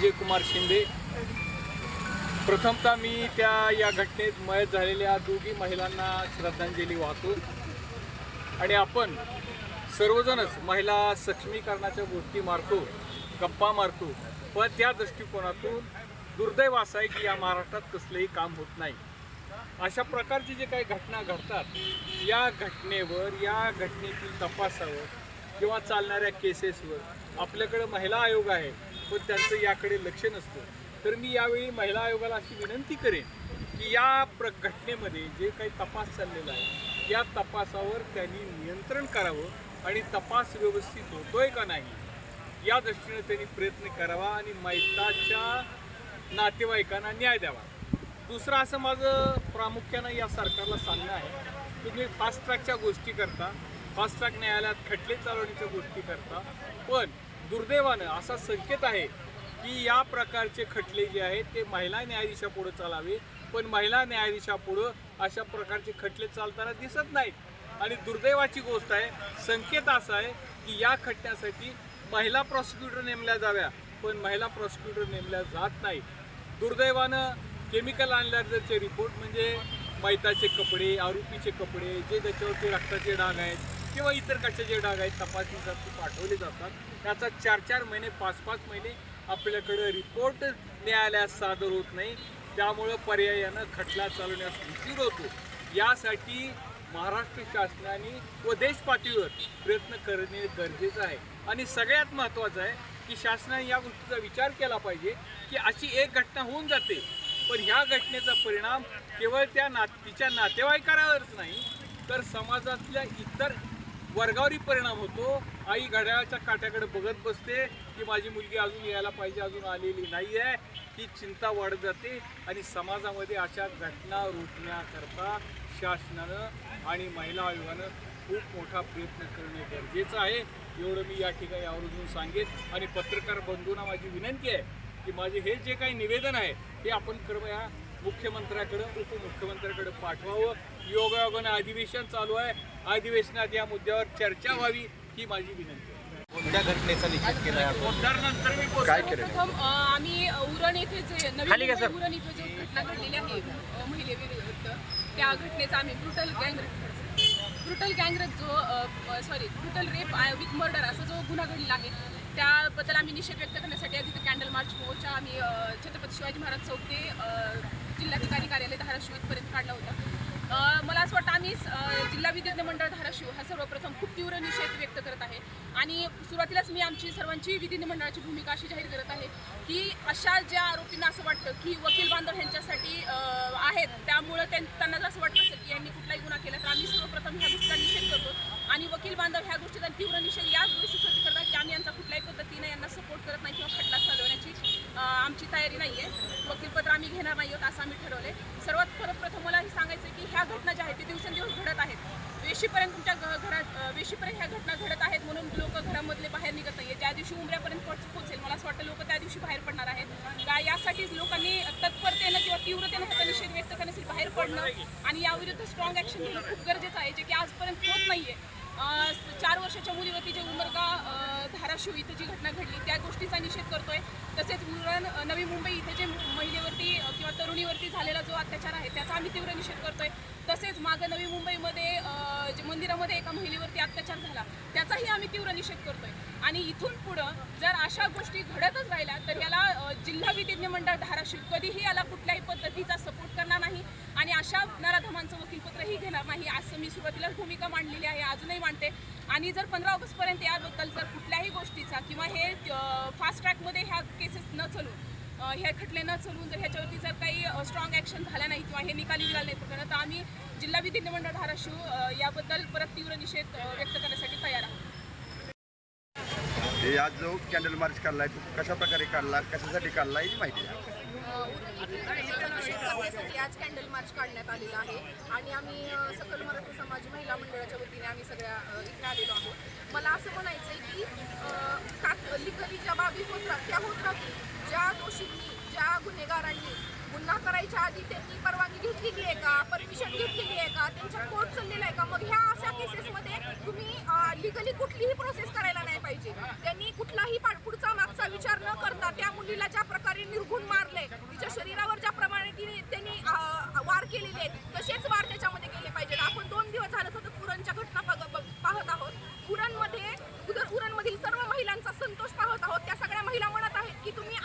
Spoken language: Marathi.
विजयकुमार शिंदे. प्रथमतः मी त्या या घटनेत मयत झालेल्या दोघी महिलांना श्रद्धांजली वाहतो. आणि आपण सर्वजणच महिला सक्षमीकरणाच्या गोष्टी मारतो गप्पा मारतो. पण त्या दृष्टिकोनातून दुर्दैव असं आहे की या महाराष्ट्रात कसलंही काम होत नाही. अशा प्रकारची जे काही घटना घडतात या घटनेवर या घटनेतील तपासावर किंवा चालणाऱ्या केसेसवर आपल्याकडे महिला आयोग आहे. पण त्यांचं याकडे लक्ष नसतं. तर मी यावेळी महिला आयोगाला अशी विनंती करेन की या प्र घटनेमध्ये जे काही तपास चाललेला आहे या तपासावर त्यांनी नियंत्रण करावं आणि तपास व्यवस्थित होतोय का नाही या दृष्टीने त्यांनी प्रयत्न करावा आणि मैताच्या नातेवाईकांना न्याय द्यावा. दुसरं असं माझं प्रामुख्यानं या सरकारला सांगणं आहे तुम्ही फास्ट ट्रॅकच्या गोष्टी करता. फास्ट ट्रॅक न्यायालयात खटले चालवण्याच्या गोष्टी करता. पण दुर्दैवानं असा संकेत आहे की या प्रकारचे खटले जे आहेत ते महिला न्यायाधीशापुढं चालावे. पण महिला न्यायाधीशापुढं अशा प्रकारचे खटले चालताना दिसत नाहीत. आणि दुर्दैवाची गोष्ट आहे संकेत असा आहे की या खटल्यासाठी महिला प्रॉसिक्युटर नेमल्या जाव्या पण महिला प्रॉसिक्युटर नेमल्या जात नाही दुर्दैवानं केमिकल अनलायझरचे रिपोर्ट म्हणजे मैताचे कपडे आरोपीचे कपडे जे त्याच्यावरती रक्ताचे डाग आहेत किंवा इतर कशाचे डाग आहेत तपासणी जातात पाठवले जातात त्याचा चार चार महिने पाच पाच महिने आपल्याकडं रिपोर्ट न्यायालयात सादर होत नाही. त्यामुळं पर्यायानं खटला चालवण्यास उशीर होतो. यासाठी महाराष्ट्र शासनाने व देश पातळीवर प्रयत्न करणे गरजेचं आहे. आणि सगळ्यात महत्त्वाचं आहे की शासनाने या गोष्टीचा विचार केला पाहिजे की अशी एक घटना होऊन जाते. पण ह्या घटनेचा परिणाम केवळ त्या ना तिच्या नातेवाईकांवरच नाही तर समाजातल्या इतर वर्गावरही परिणाम होतो. आई घड्याळाच्या काट्याकडे बघत बसते की माझी मुलगी अजून यायला पाहिजे अजून आलेली नाही आहे ही चिंता वाढत जाते आणि समाजामध्ये अशा घटना रोखण्याकरता शासनानं आणि महिला आयोगानं खूप मोठा प्रयत्न करणे गरजेचं आहे. एवढं मी या ठिकाणी आवर्जून सांगेन आणि पत्रकार बंधूंना माझी विनंती आहे की माझे हे जे काही निवेदन आहे ते आपण कृपया मुख्यमंत्र्याकडं उपमुख्यमंत्र्याकडे पाठवावं. योगायोगानं अधिवेशन चालू आहे. अधिवेशनात या मुद्द्यावर चर्चा व्हावी ही माझी विनंती घटनेचा निषेध केला काय केलं आम्ही उरण येथे जे नवी खाली घ्या, मुंबई सर. उरण इथे जो घटना घडलेली आहे महिलेविरुद्ध त्या घटनेचा आम्ही ब्रुटल गँग ब्रुटल गँगरेप जो sorry brutal rape with murder असा जो गुन्हा घडलेला आहे त्याबद्दल आम्ही निषेध व्यक्त करण्यासाठी आज इथे कॅन्डल मार्च मोर्चा आम्ही छत्रपती शिवाजी महाराज चौक ते जिल्हाधिकारी कार्यालय धाराशिव इथपर्यंत काढला होता. मला असं वाटतं आम्ही जिल्हा विधिज्ञ मंडळ धाराशिव हा सर्वप्रथम खूप तीव्र निषेध व्यक्त करत आहे. आणि सुरुवातीलाच मी आमची सर्वांची विधिज्ञ मंडळाची भूमिका अशी जाहीर करत आहे की अशा ज्या आरोपींना असं वाटतं की वकील बांधव ह्यांच्यासाठी आहेत त्यामुळं त्यां- त्यांना जर असं वाटत असेल की यांनी कुठलाही गुन्हा केला तर आम्ही सर्वप्रथम ह्या गोष्टीचा निषेध करतो. आणि वकील बांधव ह्या गोष्टीचा तीव्र निषेध याच गोष्टीसाठी करतात की आम्ही यांचा कुठल्याही पद्धतीने यांना सपोर्ट करत नाही किंवा खटला चालवण्याची आमची तयारी नाही आहे वकीलपत्र आम्ही घेणार नाही आहोत असं आम्ही ठरवले सर्वात प्रथम मला हे सांग आहे ते दिवसेंदिवस घडत आहेत. वेशीपर्यंत तुमच्या घ- घरात वेशीपर्यंत ह्या घटना घडत आहेत म्हणून लोक घरामधले बाहेर निघत नाही ज्या दिवशी उमऱ्यापर्यंत पोच पोहोचेल मला असं वाटतं लोक त्या दिवशी बाहेर पडणार आहेत. का यासाठीच लोकांनी तत्परतेनं किंवा तीव्रतेनं ह्याचा निषेध व्यक्त करण्यासाठी बाहेर पडणं आणि याविरुद्ध स्ट्रॉंग ॲक्शन घेणं खूप गरजेचं आहे जे की आजपर्यंत होत नाही आहे चार वर्षाच्या मुलीवरती जे उमरगा धाराशिव इथे जी घटना घडली त्या गोष्टीचा निषेध करतोय. तसेच उरण नवी मुंबई इथे जे महिलेवरती किंवा तरुणीवरती झालेला जो अत्याचार आहे त्याचा आम्ही तीव्र निषेध करतोय. मागं नवी मुंबईमध्ये जे मंदिरामध्ये एका महिलेवरती अत्याचार झाला त्याचाही आम्ही तीव्र निषेध करतोय. आणि इथून पुढं जर अशा गोष्टी घडतच राहिल्या तर याला जिल्हा विधिज्ञ मंडळ धाराशिव कधीही याला कुठल्याही पद्धतीचा सपोर्ट करणार नाही आणि अशा नराधमांचं वकीलपत्रही घेणार नाही असं मी सुरुवातीलाच भूमिका मांडलेली आहे अजूनही मांडते. आणि जर पंधरा ऑगस्टपर्यंत याबद्दल जर कुठल्याही गोष्टीचा किंवा हे फास्ट ट्रॅकमध्ये ह्या केसेस न चालू अ, हे खटले न चालून जर ह्याच्यावरती जर काही स्ट्रॉंग ॲक्शन झाल्या नाही किंवा हे निकाली निघाले नाही प्रकरण तर आम्ही जिल्हा विधिज्ञ मंडळ धाराशिव याबद्दल परत तीव्र निषेध व्यक्त करण्यासाठी तयार आहोत. हे आज जो कॅन्डल मार्च काढलाय तो कशा प्रकारे काढला कशासाठी काढला ही माहिती करण्यासाठी आज कॅन्डल मार्च काढण्यात आलेला आहे. आणि आम्ही सकल मराठी समाज महिला मंडळाच्या वतीने आम्ही सगळ्या इथे आलेलो आहोत. मला असं म्हणायचं आहे की लिगली ज्या बाबी होत राहत त्या होत राहतील ज्या दोषींनी ज्या गुन्हेगारांनी गुन्हा करायच्या आधी त्यांनी परवानगी घेतलेली आहे का परमिशन घेतलेली आहे का त्यांच्या कोर्ट चाललेला आहे का? मग ह्या अशा केसेसमध्ये तुम्ही लिगली कुठलीही प्रोसेस करायला नाही पाहिजे. त्यांनी कुठलाही पाठपुढचा मागचा विचार न करता त्या मुलीला ज्या प्रकारे निर्घुण मारले तिच्या शरीरावर ज्या प्रमाणे तिने त्यांनी वार केलेले आहेत तसेच वार त्याच्या संतोष पाहत आहोत त्या सगळ्या महिला म्हणत आहेत की तुम्ही